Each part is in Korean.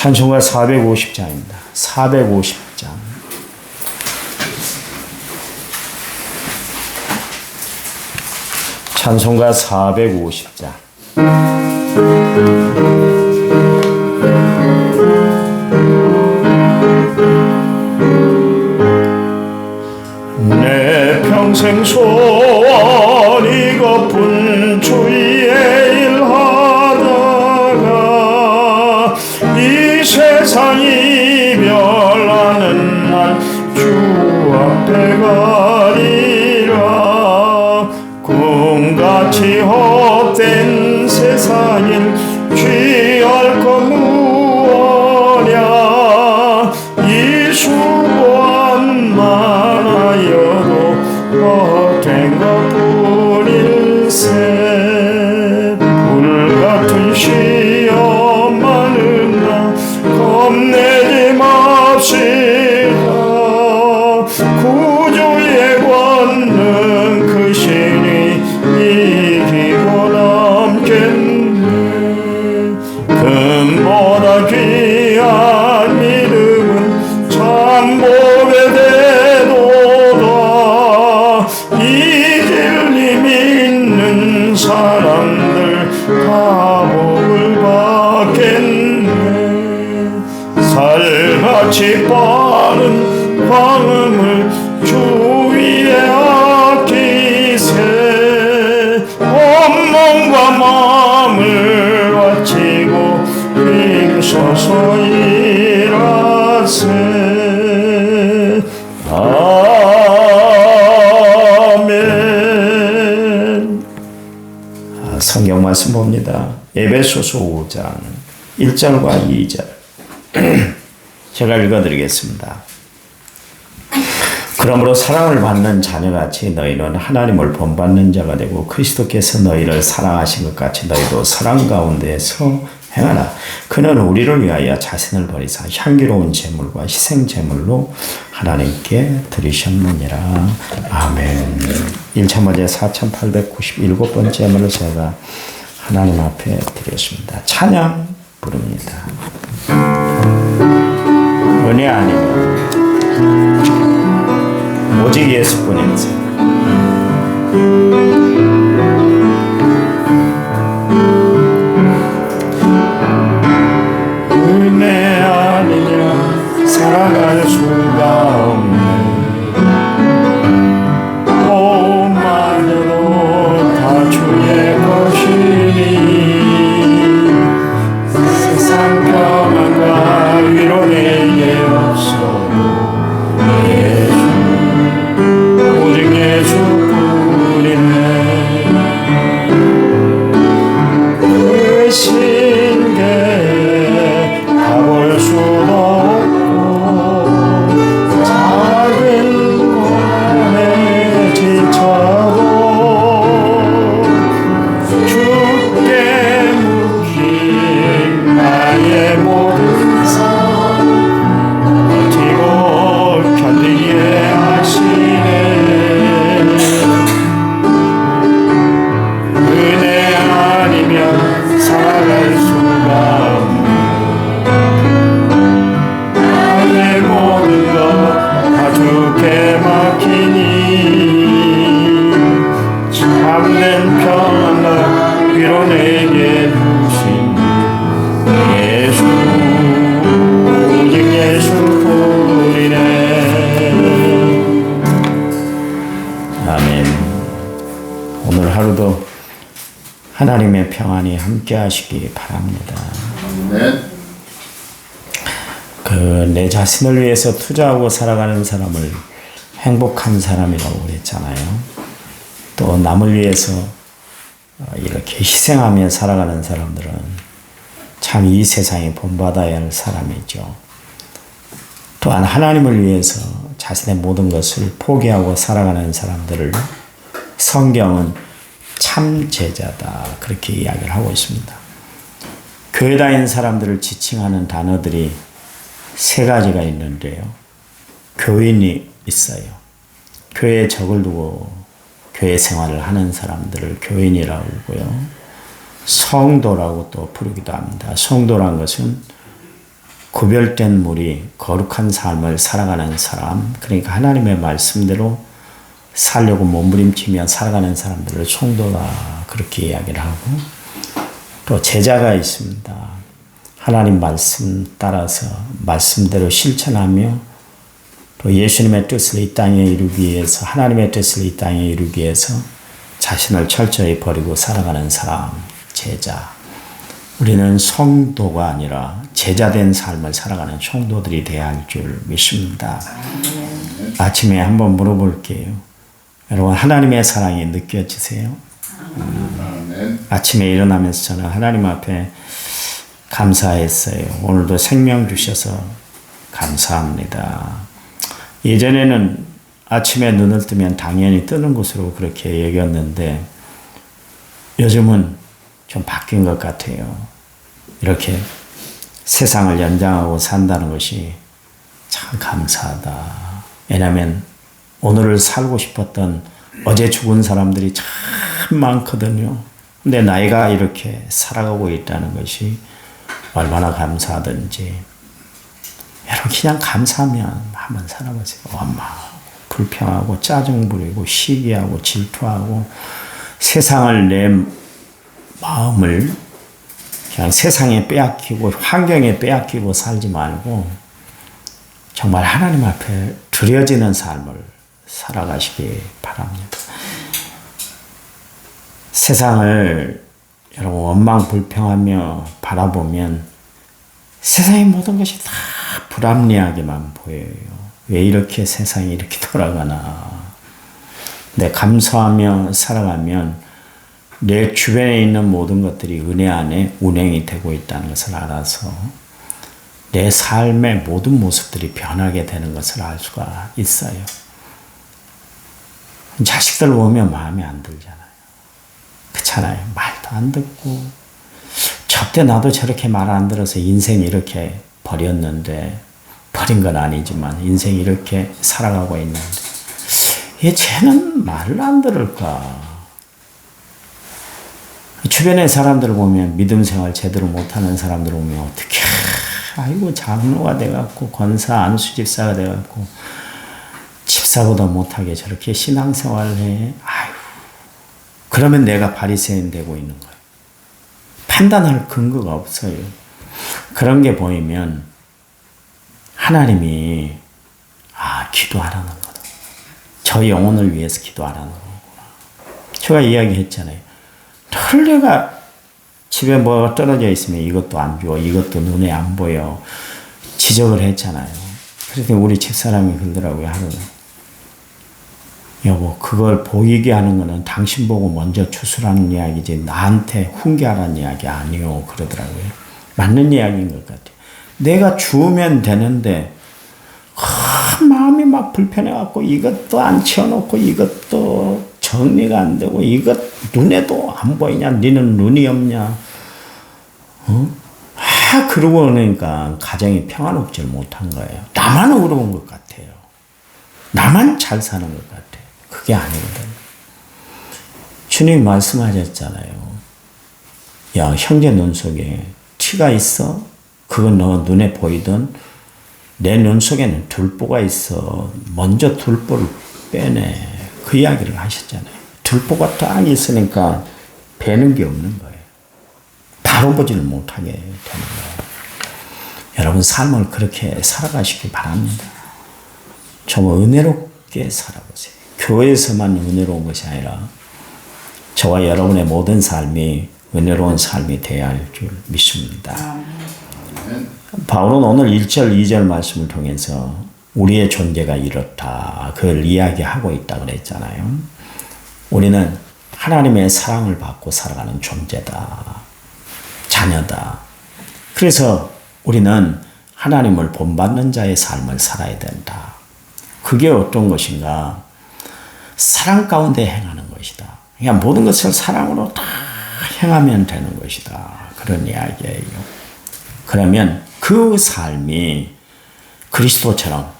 찬송가 450장입니다. 450장. 찬송가 450장. 내 평생 소 말씀 봅니다. 에베소서 5장 1절과 2절 제가 읽어드리겠습니다. 그러므로 사랑을 받는 자녀같이 너희는 하나님을 본받는 자가 되고 그리스도께서 너희를 사랑하신 것 같이 너희도 사랑 가운데서 행하라. 그는 우리를 위하여 자신을 버리사 향기로운 제물과 희생 제물로 하나님께 드리셨느니라. 아멘. 1차 문제 4897번째 제물을 제가 하나님 앞에 드렸습니다. 찬양 부릅니다. 은혜 아니면 오직 예수뿐이세 하루도 하나님의 평안이 함께 하시기 바랍니다. 아멘. 그내 자신을 위해서 투자하고 살아가는 사람을 행복한 사람이라고 그랬잖아요. 또 남을 위해서 어, 이렇게 희생하며 살아가는 사람들은 참 이 세상에 본받아야 할 사람이죠. 또한 하나님을 위해서 자신의 모든 것을 포기하고 살아가는 사람들을 성경은 참 제자다 그렇게 이야기를 하고 있습니다. 교회 다니는 사람들을 지칭하는 단어들이 세 가지가 있는데요. 교인이 있어요. 교회에 적을 두고 교회 생활을 하는 사람들을 교인이라고 하고요. 성도라고 또 부르기도 합니다. 성도란 것은 구별된 무리, 거룩한 삶을 살아가는 사람, 그러니까 하나님의 말씀대로 살려고 몸부림치며 살아가는 사람들을 성도가 그렇게 이야기를 하고 또 제자가 있습니다. 하나님 말씀 따라서 말씀대로 실천하며 또 예수님의 뜻을 이 땅에 이루기 위해서 하나님의 뜻을 이 땅에 이루기 위해서 자신을 철저히 버리고 살아가는 사람, 제자. 우리는 성도가 아니라 제자된 삶을 살아가는 성도들이 되어야 할 줄 믿습니다. 아침에 한번 물어볼게요. 여러분 하나님의 사랑이 느껴지세요? 음, 아침에 일어나면서 저는 하나님 앞에 감사했어요. 오늘도 생명 주셔서 감사합니다. 예전에는 아침에 눈을 뜨면 당연히 뜨는 것으로 그렇게 여겼는데 요즘은 좀 바뀐 것 같아요. 이렇게 세상을 연장하고 산다는 것이 참 감사하다. 왜냐하면 오늘을 살고 싶었던 어제 죽은 사람들이 참 많거든요. 근데 나이가 이렇게 살아가고 있다는 것이 얼마나 감사하든지. 여러분, 그냥 감사하면 한번 살아보세요. 엄마, 불평하고 짜증 부리고 시기하고 질투하고 세상을 내 마음을 그냥 세상에 빼앗기고 환경에 빼앗기고 살지 말고 정말 하나님 앞에 드려지는 삶을 살아가시기 바랍니다. 세상을 여러분 원망 불평하며 바라보면 세상의 모든 것이 다 불합리하게만 보여요. 왜 이렇게 세상이 이렇게 돌아가나. 내 감사하며 살아가면 내 주변에 있는 모든 것들이 은혜 안에 운행이 되고 있다는 것을 알아서 내 삶의 모든 모습들이 변하게 되는 것을 알 수가 있어요. 자식들 보면 마음에 안 들잖아요. 그렇잖아요. 말도 안 듣고 저때 나도 저렇게 말 안 들어서 인생 이렇게 버렸는데 버린 건 아니지만 인생 이렇게 살아가고 있는데 얘 쟤는 말을 안 들을까? 주변의 사람들을 보면 믿음 생활 제대로 못하는 사람들을 보면 어떻게 아이고 장로가 돼갖고 권사 안수 집사가 돼갖고 집사보다 못하게 저렇게 신앙생활을 해. 아유 그러면 내가 바리새인 되고 있는 거예요. 판단할 근거가 없어요. 그런 게 보이면 하나님이 아 기도하라는 거다. 저 영혼을 위해서 기도하라는 거구나. 제가 이야기했잖아요. 털 내가 집에 뭐 떨어져 있으면 이것도 안 줘, 이것도 눈에 안 보여. 지적을 했잖아요. 그래서 우리 집사람이 그러더라고요, 하루는. 여보, 그걸 보이게 하는 거는 당신 보고 먼저 추수라는 이야기지, 나한테 훈계하라는 이야기 아니요. 그러더라고요. 맞는 이야기인 것 같아요. 내가 주우면 되는데, 아, 마음이 막 불편해갖고 이것도 안 치워놓고 이것도 정리가 안 되고 이것 눈에도 안 보이냐? 니는 눈이 없냐? 어? 아, 그러고 그러니까 가정이 평화롭지 못한 거예요. 나만 어려운 것 같아요. 나만 잘 사는 것 같아요. 그게 아니거든. 주님 말씀하셨잖아요. 야, 형제 눈 속에 티가 있어? 그건 너 눈에 보이던 내 눈 속에는 들보가 있어. 먼저 들보를 빼내. 그 이야기를 하셨잖아요. 들보가 딱 있으니까 배는 게 없는 거예요. 바로 보지를 못하게 되는 거예요. 여러분 삶을 그렇게 살아가시기 바랍니다. 좀 은혜롭게 살아보세요. 교회에서만 은혜로운 것이 아니라 저와 여러분의 모든 삶이 은혜로운 삶이 되어야 할 줄 믿습니다. 바울은 오늘 1절, 2절 말씀을 통해서 우리의 존재가 이렇다. 그걸 이야기하고 있다 그랬잖아요. 우리는 하나님의 사랑을 받고 살아가는 존재다. 자녀다. 그래서 우리는 하나님을 본받는 자의 삶을 살아야 된다. 그게 어떤 것인가? 사랑 가운데 행하는 것이다. 그냥 모든 것을 사랑으로 다 행하면 되는 것이다. 그런 이야기예요. 그러면 그 삶이 그리스도처럼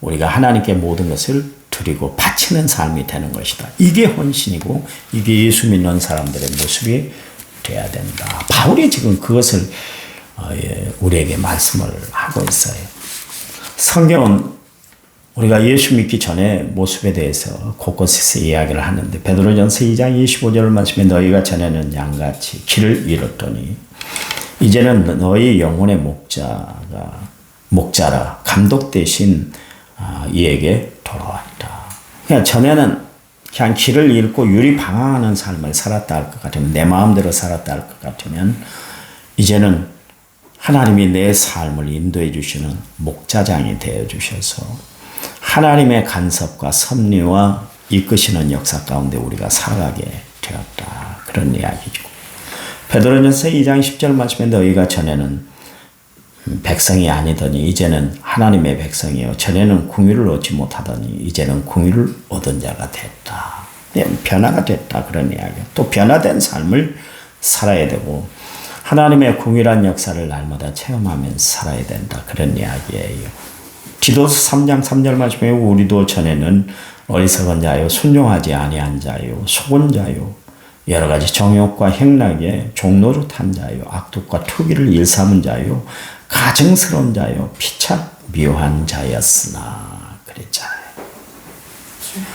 우리가 하나님께 모든 것을 드리고 바치는 삶이 되는 것이다. 이게 헌신이고 이게 예수 믿는 사람들의 모습이 돼야 된다. 바울이 지금 그것을 어, 예, 우리에게 말씀을 하고 있어요. 성경은 우리가 예수 믿기 전에 모습에 대해서 곳곳에서 이야기를 하는데 베드로전서 2장 25절을 말씀에 너희가 전에는 양같이 길을 잃었더니 이제는 너희 영혼의 목자가 목자라 감독 대신 아, 이에게 돌아왔다. 그러니까 전에는 그냥 길을 잃고 유리 방황하는 삶을 살았다 할 것 같으면 내 마음대로 살았다 할 것 같으면 이제는 하나님이 내 삶을 인도해 주시는 목자장이 되어 주셔서 하나님의 간섭과 섭리와 이끄시는 역사 가운데 우리가 살아가게 되었다. 그런 이야기죠. 베드로전서 2장 10절 말씀에 너희가 전에는 백성이 아니더니 이제는 하나님의 백성이요 전에는 궁유를 얻지 못하더니 이제는 궁유를 얻은 자가 됐다. 네, 변화가 됐다 그런 이야기. 또 변화된 삶을 살아야 되고 하나님의 궁유란 역사를 날마다 체험하면서 살아야 된다 그런 이야기예요. 디도스 3장 3절 말씀에 우리도 전에는 어리석은 자요 순종하지 아니한 자요 속은 자요 여러 가지 정욕과 행락에 종노릇한 자요 악독과 투기를 일삼은 자요 가증스러운 자요 피착 묘한 자였으나 그랬잖아요.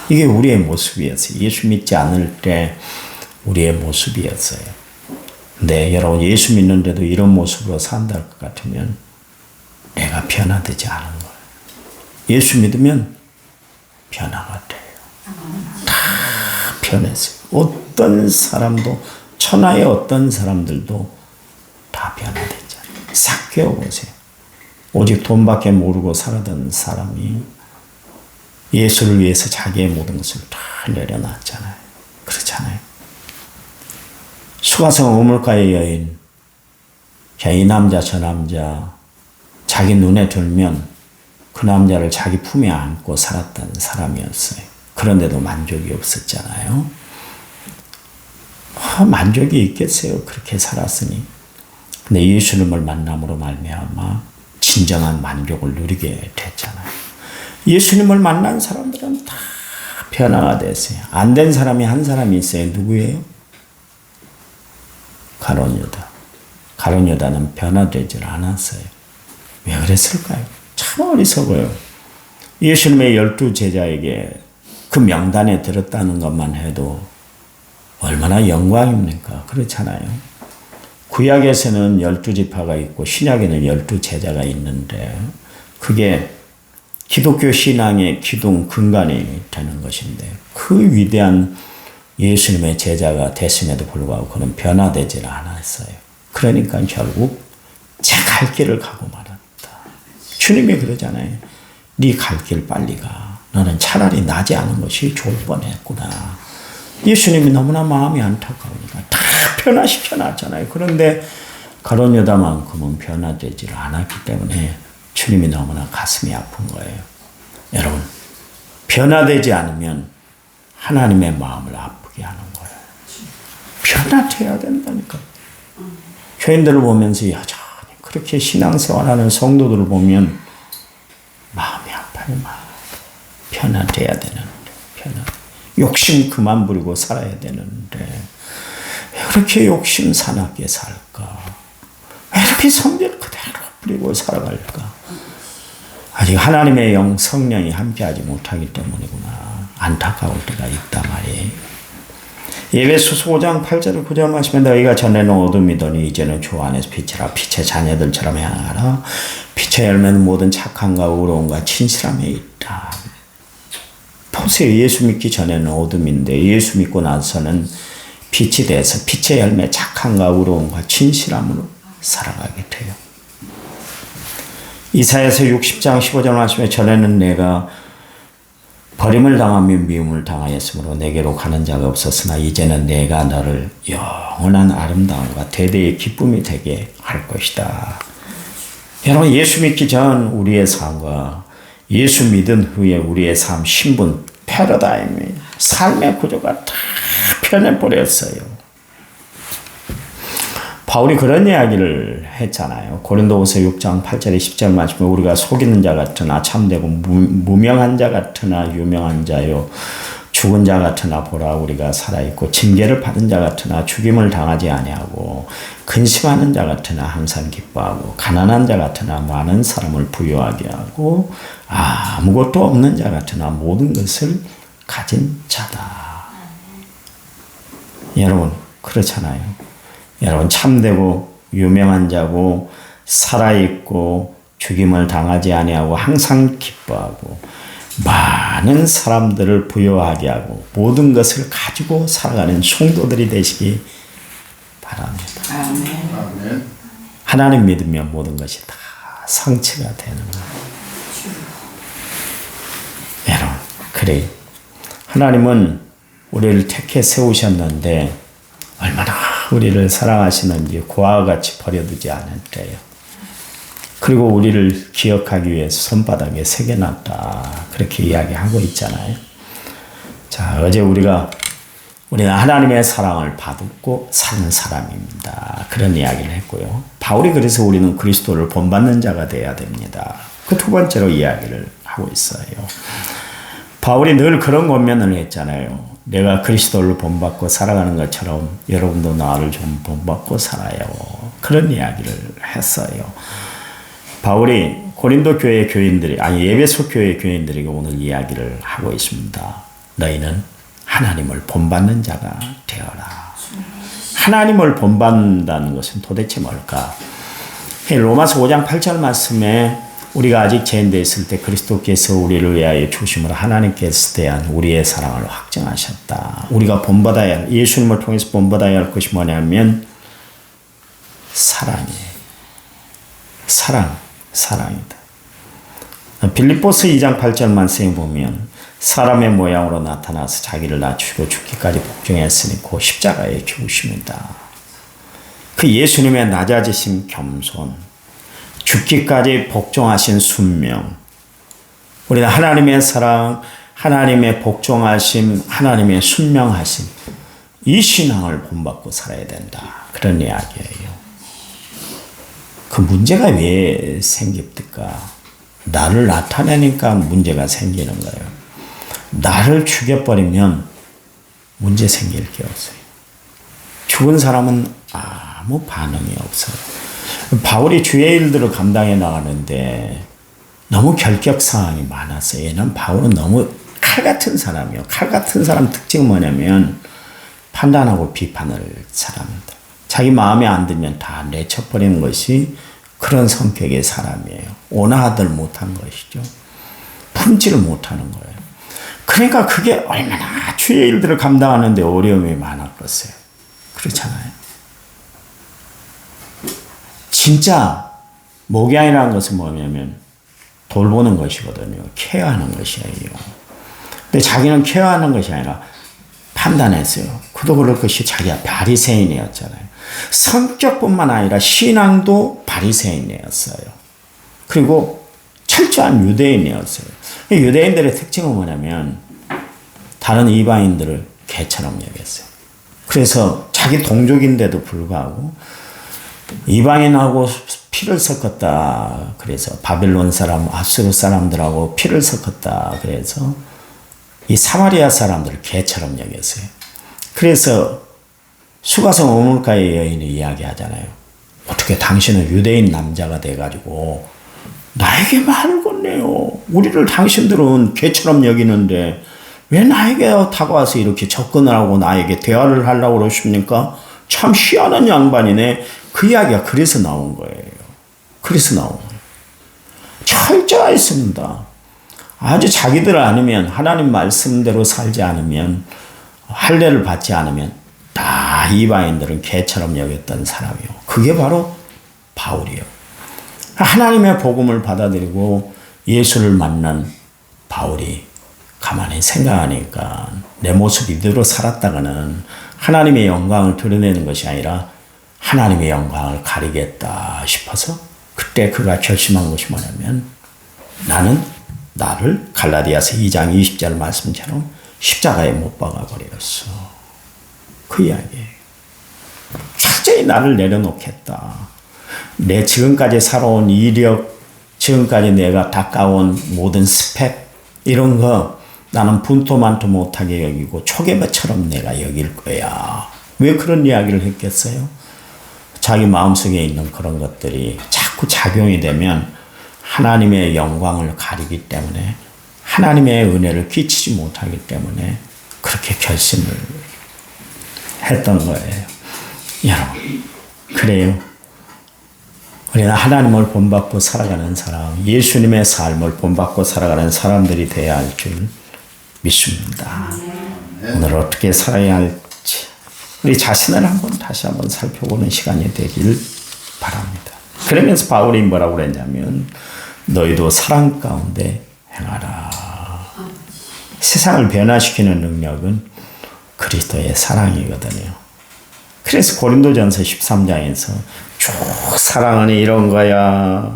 이게 우리의 모습이었어요. 예수 믿지 않을 때 우리의 모습이었어요. 근데 여러분 예수 믿는데도 이런 모습으로 산다 것 같으면 내가 변화되지 않은 거 예수 믿으면 변화가 돼요. 다 변했어요. 어떤 사람도 천하의 어떤 사람들도 다 변화됐잖아요. 싹 깨워보세요. 오직 돈밖에 모르고 살아던 사람이 예수를 위해서 자기의 모든 것을 다 내려놨잖아요. 그렇잖아요. 수가성 우물가의 여인, 이 남자 저 남자 자기 눈에 들면 그 남자를 자기 품에 안고 살았던 사람이었어요. 그런데도 만족이 없었잖아요. 아, 만족이 있겠어요. 그렇게 살았으니. 근데 예수님을 만남으로 말미암아 진정한 만족을 누리게 됐잖아요. 예수님을 만난 사람들은 다 변화가 됐어요. 안 된 사람이 한 사람이 있어요. 누구예요? 가론유다. 가론유다는 변화되질 않았어요. 왜 그랬을까요? 참 어리석어요. 예수님의 열두 제자에게 그 명단에 들었다는 것만 해도 얼마나 영광입니까? 그렇잖아요. 구약에서는 열두 지파가 있고 신약에는 열두 제자가 있는데 그게 기독교 신앙의 기둥 근간이 되는 것인데 그 위대한 예수님의 제자가 됐음에도 불구하고 그는 변화되질 않았어요. 그러니까 결국 제 갈 길을 가고 말았다. 주님이 그러잖아요. 네 갈 길 빨리 가. 너는 차라리 나지 않은 것이 좋을 뻔했구나. 예수님이 너무나 마음이 안타까우니까 다 변화시켜 놨잖아요. 그런데 가론 여다만큼은 변화되질 않았기 때문에 주님이 너무나 가슴이 아픈 거예요. 여러분, 변화되지 않으면 하나님의 마음을 아프게 하는 거예요. 변화돼야 된다니까. 교인들을 보면서 여 그렇게 신앙생활하는 성도들을 보면 마음이 아파요. 변화돼야 되는데 변화. 욕심 그만 부리고 살아야 되는데 왜 그렇게 욕심 사납게 살까? 왜 이렇게 성질 그대로 부리고 살아갈까? 아직 하나님의 영 성령이 함께하지 못하기 때문이구나. 안타까울 때가 있단 말이에요. 예배소서 5장 8절 9절 말씀에 너희가 전에는 어둠이더니 이제는 주 안에서 빛이라 빛의 자녀들처럼 행하라. 빛의 열매는 모든 착함과 의로움과 진실함에 있다. 보세요. 예수 믿기 전에는 어둠인데 예수 믿고 나서는 빛이 돼서 빛의 열매 착함과 의로움과 진실함으로 살아가게 돼요. 이사야서 60장 15절 말씀에 전에는 내가 버림을 당하며 미움을 당하였으므로 내게로 가는 자가 없었으나 이제는 내가 너를 영원한 아름다움과 대대의 기쁨이 되게 할 것이다. 여러분 예수 믿기 전 우리의 삶과 예수 믿은 후에 우리의 삶 신분 패러다임이 삶의 구조가 다 변해버렸어요. 바울이 그런 이야기를 했잖아요. 고린도후서 6장 8절에 10절 말씀에 우리가 속이는 자 같으나 참되고 무, 명한자 같으나 유명한 자요 죽은 자 같으나 보라 우리가 살아 있고 징계를 받은 자 같으나 죽임을 당하지 아니하고 근심하는 자 같으나 항상 기뻐하고 가난한 자 같으나 많은 사람을 부유하게 하고 아무것도 없는 자 같으나 모든 것을 가진 자다. 여러분 그렇잖아요. 여러분 참되고 유명한 자고 살아있고 죽임을 당하지 아니하고 항상 기뻐하고 많은 사람들을 부여하게 하고 모든 것을 가지고 살아가는 성도들이 되시기 바랍니다. 아멘. 하나님 믿으면 모든 것이 다 성취가 되는 거예요. 여러분, 그래. 하나님은 우리를 택해 세우셨는데 얼마나 우리를 사랑하시는지 고아와 같이 버려두지 않았대요. 그리고 우리를 기억하기 위해서 손바닥에 새겨놨다. 그렇게 이야기하고 있잖아요. 자, 어제 우리가 우리는 하나님의 사랑을 받고 사는 사람입니다. 그런 이야기를 했고요. 바울이 그래서 우리는 그리스도를 본받는 자가 되어야 됩니다. 그 두 번째로 이야기를 하고 있어요. 바울이 늘 그런 권면을 했잖아요. 내가 그리스도를 본받고 살아가는 것처럼 여러분도 나를 좀 본받고 살아요. 그런 이야기를 했어요. 바울이 고린도 교회 교인들이 아니 예배소 교회 교인들에게 오늘 이야기를 하고 있습니다. 너희는 하나님을 본받는 자가 되어라. 하나님을 본받는다는 것은 도대체 뭘까? 로마서 5장 8절 말씀에 우리가 아직 죄인데 있을 때 그리스도께서 우리를 위하여 주심으로 하나님께서 대한 우리의 사랑을 확정하셨다. 우리가 본받아야 할, 예수님을 통해서 본받아야 할 것이 뭐냐면 사랑이에요. 사랑, 사랑이다. 빌립보스 2장 8절 말씀에 보면 사람의 모양으로 나타나서 자기를 낮추고 죽기까지 복종했으니 그 십자가에 죽으십니다. 그 예수님의 낮아지심 겸손, 죽기까지 복종하신 순명, 우리는 하나님의 사랑, 하나님의 복종하심, 하나님의 순명하심, 이 신앙을 본받고 살아야 된다. 그런 이야기예요. 그 문제가 왜 생깁니까? 나를 나타내니까 문제가 생기는 거예요. 나를 죽여버리면 문제 생길 게 없어요. 죽은 사람은 아무 반응이 없어요. 바울이 주의 일들을 감당해 나가는데 너무 결격 상황이 많았어요. 얘는 바울은 너무 칼 같은 사람이요. 칼 같은 사람 특징은 뭐냐면 판단하고 비판을 잘합니다. 자기 마음에 안 들면 다 내쳐버리는 것이 그런 성격의 사람이에요. 온화하들 못한 것이죠. 품지를 못하는 거예요. 그러니까 그게 얼마나 주의 일들을 감당하는데 어려움이 많았겠어요. 그렇잖아요. 진짜 목양이라는 것은 뭐냐면 돌보는 것이거든요. 케어하는 것이에요. 근데 자기는 케어하는 것이 아니라 판단했어요. 그도 그럴 것이 자기가 바리새인이었잖아요. 성격뿐만 아니라 신앙도 바리새인이었어요. 그리고 철저한 유대인이었어요. 유대인들의 특징은 뭐냐면 다른 이방인들을 개처럼 여겼어요. 그래서 자기 동족인데도 불구하고 이방인하고 피를 섞었다. 그래서 바벨론 사람, 아수르 사람들하고 피를 섞었다. 그래서 이 사마리아 사람들을 개처럼 여겼어요. 그래서 수가성 오물가의 여인이 이야기하잖아요. 어떻게 당신은 유대인 남자가 돼가지고 나에게 말을 건네요. 우리를 당신들은 개처럼 여기는데 왜 나에게 다가와서 이렇게 접근을 하고 나에게 대화를 하려고 그러십니까? 참 희한한 양반이네. 그 이야기가 그래서 나온 거예요. 그래서 나온 거예요. 철저했습니다. 아주 자기들 아니면 하나님 말씀대로 살지 않으면 할례를 받지 않으면 다 이방인들은 개처럼 여겼던 사람이요. 그게 바로 바울이요. 하나님의 복음을 받아들이고 예수를 만난 바울이 가만히 생각하니까 내 모습 이대로 살았다가는 하나님의 영광을 드러내는 것이 아니라 하나님의 영광을 가리겠다 싶어서 그때 그가 결심한 것이 뭐냐면 나는 나를 갈라디아서 2장 20절 말씀처럼 십자가에 못 박아 버렸어. 그 이야기예요. 철저히 나를 내려놓겠다. 내 지금까지 살아온 이력, 지금까지 내가 닦아온 모든 스펙, 이런 거 나는 분토만토 못하게 여기고 초계바처럼 내가 여길 거야. 왜 그런 이야기를 했겠어요? 자기 마음속에 있는 그런 것들이 자꾸 작용이 되면 하나님의 영광을 가리기 때문에 하나님의 은혜를 끼치지 못하기 때문에 그렇게 결심을 했던 거예요. 여러분, 그래요. 우리는 하나님을 본받고 살아가는 사람, 예수님의 삶을 본받고 살아가는 사람들이 되어야 할 줄 믿습니다. 오늘 어떻게 살아야 할지 우리 자신을 한번 다시 한번 살펴보는 시간이 되길 바랍니다. 그러면서 바울이 뭐라고 그랬냐면 너희도 사랑 가운데 행하라. 세상을 변화시키는 능력은 그리스도의 사랑이거든요. 그래서 고린도전서 13장에서 쭉 사랑은 이런 거야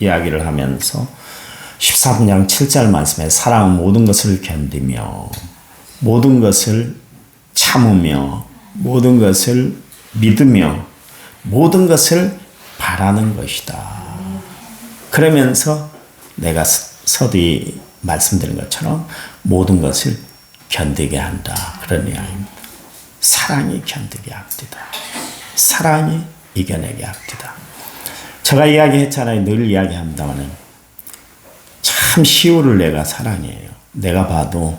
이야기를 하면서 13장 7절 말씀에 사랑은 모든 것을 견디며 모든 것을 참으며 모든 것을 믿으며 모든 것을 바라는 것이다. 그러면서 내가 서두에 말씀드린 것처럼 모든 것을 견디게 한다. 그런 이야기입니다. 사랑이 견디게 합니다. 사랑이 이겨내게 합니다. 제가 이야기했잖아요. 늘 이야기합니다만은 참 시우를 내가 사랑해요. 내가 봐도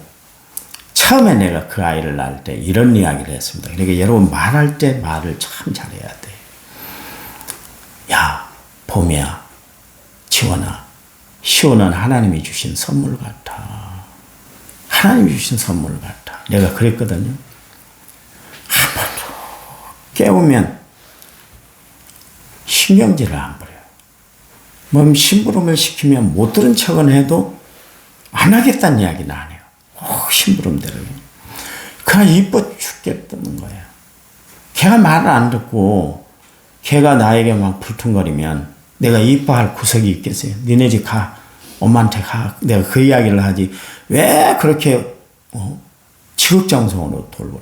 처음에 내가 그 아이를 낳을 때 이런 이야기를 했습니다. 그러니까 여러분 말할 때 말을 참 잘해야 돼. 야, 봄이야, 지원아, 시오는 하나님이 주신 선물 같아. 하나님이 주신 선물 같아. 내가 그랬거든요. 한 번도 깨우면 신경질을 안 부려요. 뭐 심부름을 시키면 못 들은 척은 해도 안 하겠다는 이야기는 안 해요. 어, 심부름대로. 그냥 이뻐 죽겠다는 거야. 걔가 말을 안 듣고 걔가 나에게 막 불퉁거리면 내가 이뻐할 구석이 있겠어요. 니네 집 가. 엄마한테 가. 내가 그 이야기를 하지. 왜 그렇게 어? 지극정성으로 돌볼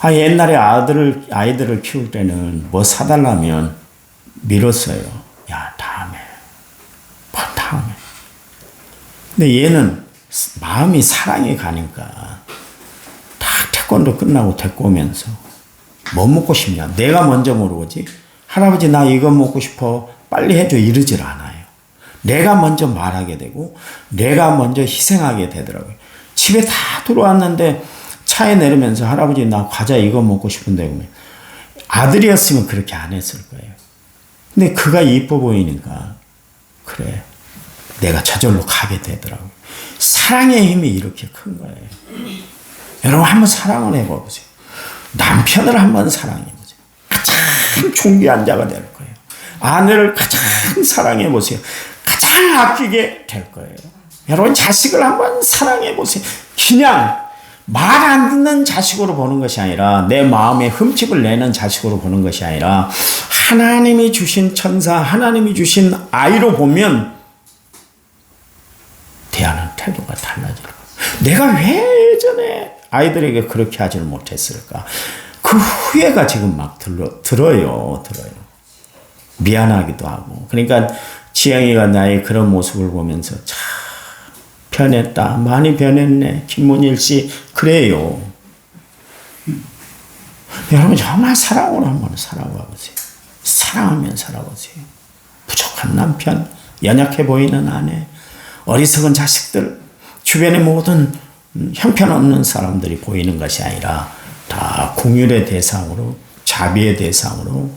아, 옛날에 아들을, 아이들을 키울 때는 뭐 사달라면 밀었어요. 야, 다음에. 뭐 다음에. 근데 얘는 마음이 사랑이 가니까 다 태권도 끝나고 데리고 오면서 뭐 먹고 싶냐? 내가 먼저 물어보지. 할아버지 나 이거 먹고 싶어. 빨리 해줘. 이러질 않아요. 내가 먼저 말하게 되고 내가 먼저 희생하게 되더라고요. 집에 다 들어왔는데 차에 내리면서 할아버지 나 과자 이거 먹고 싶은데 그러면 아들이었으면 그렇게 안 했을 거예요. 근데 그가 이뻐 보이니까 그래 내가 저절로 가게 되더라고요. 사랑의 힘이 이렇게 큰 거예요. 여러분 한번 사랑을 해보세요. 남편을 한번 사랑해보세요. 가장 존귀한 자가 될 거예요. 아내를 가장 사랑해보세요. 가장 아끼게 될 거예요. 여러분 자식을 한번 사랑해보세요. 그냥 말안 듣는 자식으로 보는 것이 아니라 내 마음에 흠집을 내는 자식으로 보는 것이 아니라 하나님이 주신 천사, 하나님이 주신 아이로 보면 대하는 태도가 달라질 거예요. 내가 왜 예전에 아이들에게 그렇게 하지를 못했을까? 그 후회가 지금 막 들어, 들어요, 들어요. 미안하기도 하고. 그러니까 지영이가 나의 그런 모습을 보면서 참 변했다. 많이 변했네. 김문일 씨, 그래요. 여러분, 정말 사랑으로 한번 살아봐 보세요. 사랑하면 살아보세요. 부족한 남편, 연약해 보이는 아내, 어리석은 자식들, 주변의 모든 형편없는 사람들이 보이는 것이 아니라 다 궁율의 대상으로, 자비의 대상으로,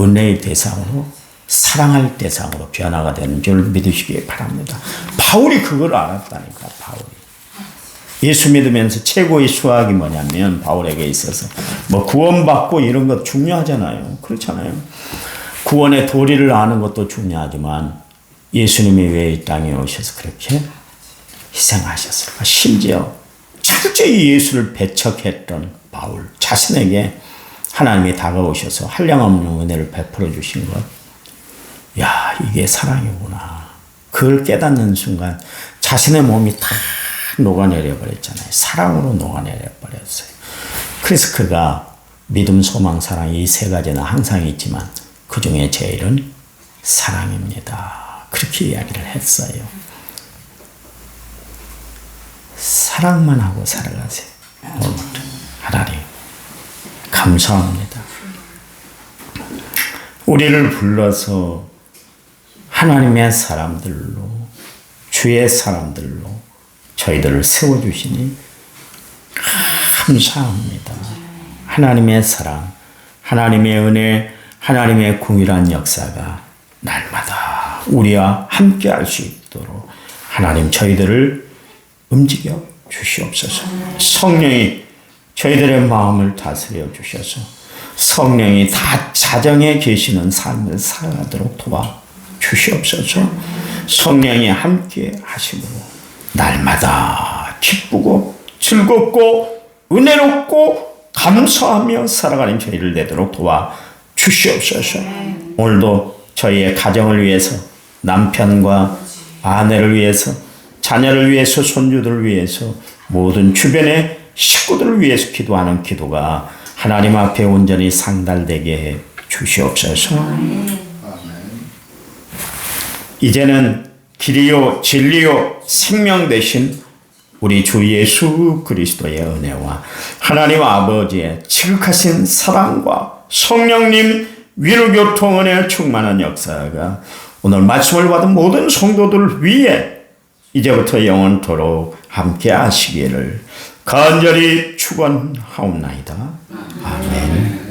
은혜의 대상으로, 사랑할 대상으로 변화가 되는 줄 믿으시기 바랍니다. 바울이 그걸 알았다니까, 바울이. 예수 믿으면서 최고의 수학이 뭐냐면 바울에게 있어서 뭐 구원받고 이런 것 중요하잖아요. 그렇잖아요. 구원의 도리를 아는 것도 중요하지만 예수님이 왜 이 땅에 오셔서 그렇게 희생하셨을까? 심지어 철저히 예수를 배척했던 바울 자신에게 하나님이 다가오셔서 한량없는 은혜를 베풀어 주신 것. 야, 이게 사랑이구나. 그걸 깨닫는 순간 자신의 몸이 다 녹아내려 버렸잖아요. 사랑으로 녹아내려 버렸어요. 그래서 그가 믿음, 소망, 사랑 이 세 가지는 항상 있지만 그 중에 제일은 사랑입니다. 그렇게 이야기를 했어요. 사랑만 하고 살아가세요. 하나님 감사합니다. 우리를 불러서 하나님의 사람들로 주의 사람들로 저희들을 세워주시니 감사합니다. 하나님의 사랑, 하나님의 은혜, 하나님의 궁일한 역사가 날마다 우리와 함께 할 수 있도록 하나님 저희들을 움직여 주시옵소서. 성령이 저희들의 마음을 다스려 주셔서 성령이 다 자정에 계시는 삶을 살아가도록 도와 주시옵소서. 성령이 함께 하심으로 날마다 기쁘고 즐겁고 은혜롭고 감사하며 살아가는 저희를 되도록 도와 주시옵소서. 오늘도 저희의 가정을 위해서 남편과 아내를 위해서 자녀를 위해서 손주들을 위해서 모든 주변의 식구들을 위해서 기도하는 기도가 하나님 앞에 온전히 상달되게 해 주시옵소서. 이제는 길이요 진리요 생명 되신 우리 주 예수 그리스도의 은혜와 하나님 아버지의 지극하신 사랑과 성령님 위로 교통 은혜 충만한 역사가 오늘 말씀을 받은 모든 성도들 위해 이제부터 영원토록 함께 하시기를 간절히 축원하옵나이다. 아멘.